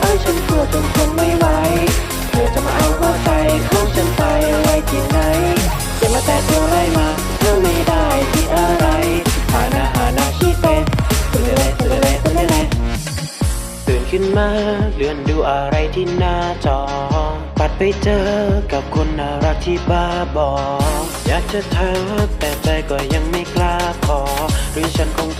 เอ้ยฉันกลัวจนทนไม่ไหวเธอจะมาเอาหัวใจของฉันไปไว้ที่ไหนอย่ามาแต่ตัวไรมาเธอไม่ได้ที่อะไรฮานาฮานาชิเตะตุเลเลตุเลเลตุเลเลตื่นขึ้นมาเลื่อนดูอะไรที่หน้าจอ ปัดไปเจอกับคนน่ารักที่บ้าบออยากจะทักแต่ใจก็ยังไม่กล้าขอหรือฉันคง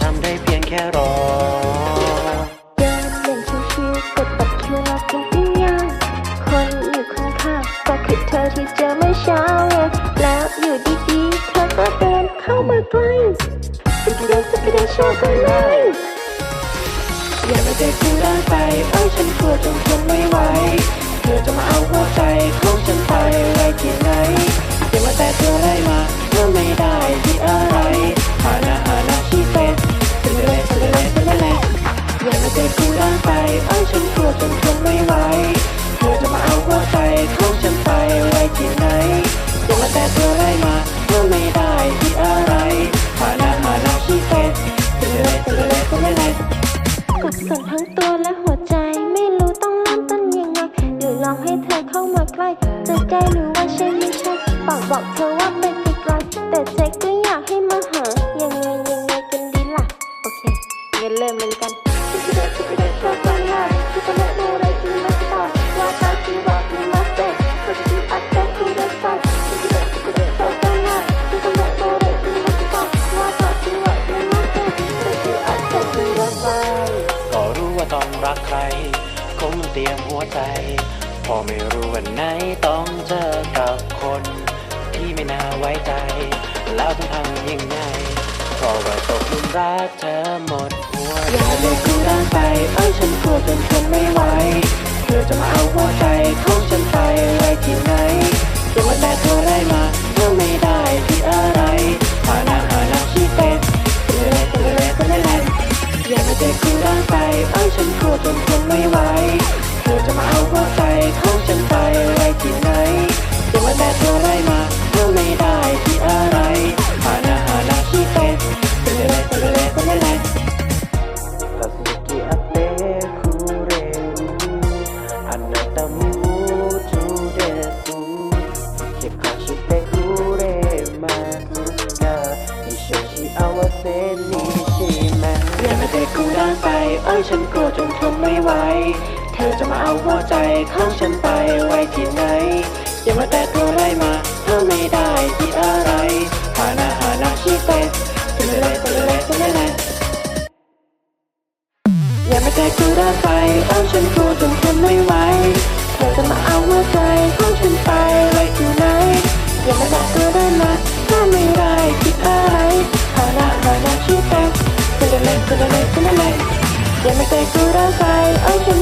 ชอบกันเลยอย่ามาเด็กกูได้ไปเอ้ยฉันกลัวจนทนไม่ไหว เธอจะมาเอาหัวใจของฉันไปไว้ที่ไหนอย่ามาแต่เธอไรมาเธอไม่ได้ที่อะไรฮานาฮานาชิเตะตุเลเลตุเลเลตุเลเลอย่ามาเด็กกูได้ไปเอ้ยฉันกลัวจนทนไม่ไหว เธอจะมาเอาหัวใจของฉันไปไว้ที่ไหนอย่ามาแต่เธอ ส่วนทั้งตัวและหัวใจไม่รู้ต้องเริ่มต้นยังไงหรือลองให้เธอเข้ามาใกล้ จะใจหรือว่าใช่ไม่ใช่ปากบอกเธอว่าเปไกลๆแต่ใจก็อยากให้มาหายังไงยังไงกันดีล่ะ โอเคงั้นเริ่มเลยละกัน ว่าต้องรักใคร คงเตรียมหัวใจ พอไม่รู้วันไหนต้องเจอกับคน ที่ไม่น่าไว้ใจ แล้วต้องทำยังไงเพราะว่าตกหลุมรักเธอหมดหัวใจอย่าเลยกูด้านไปเอ้ยฉันกลัวจนทนไม่ไหวเธอจะมาเอาหัวใจของฉันไป เด็กที่ร่างไปเอ้ยฉันกลัวจนทนไม่ไหวเธอจะมาเอาหัวใจของฉันไปไว้ที่ไหนจะมาแต่เธอไรมาเธอไม่ได้ที่อะไรหาหน้าหาหน้าที่เป็นเป็นอะไรเป็นอะไรเป็อะไรสัสกิอัเตคูเรอูอันนั้นตามิวูจูเดซูเก็บขาชิเตคูเรมาคุกาอิโชชิอาว เอ้ยฉันกลัวจนทนไม่ไหว เธอจะมาเอาหัวใจของฉันไปไว้ที่ไหน อย่ามาแต่ตัวไรมาเธอไม่ได้ที่อะไรฮานาฮานาชิเตะตุเลเลตุเลเลตุเลเลอย่ามาใจกูด้ไปเอ้าฉันกลัวจนทนไม่ไหว เธอจะมาเอาหัวใจของฉันไปไว้ที่ไหน อย่ามาบอกตัวได้มาถ้าไม่ได้คิดอะไรฮานาฮานาชิเตะตุเลเลตุเลเลตุเลเลอย่า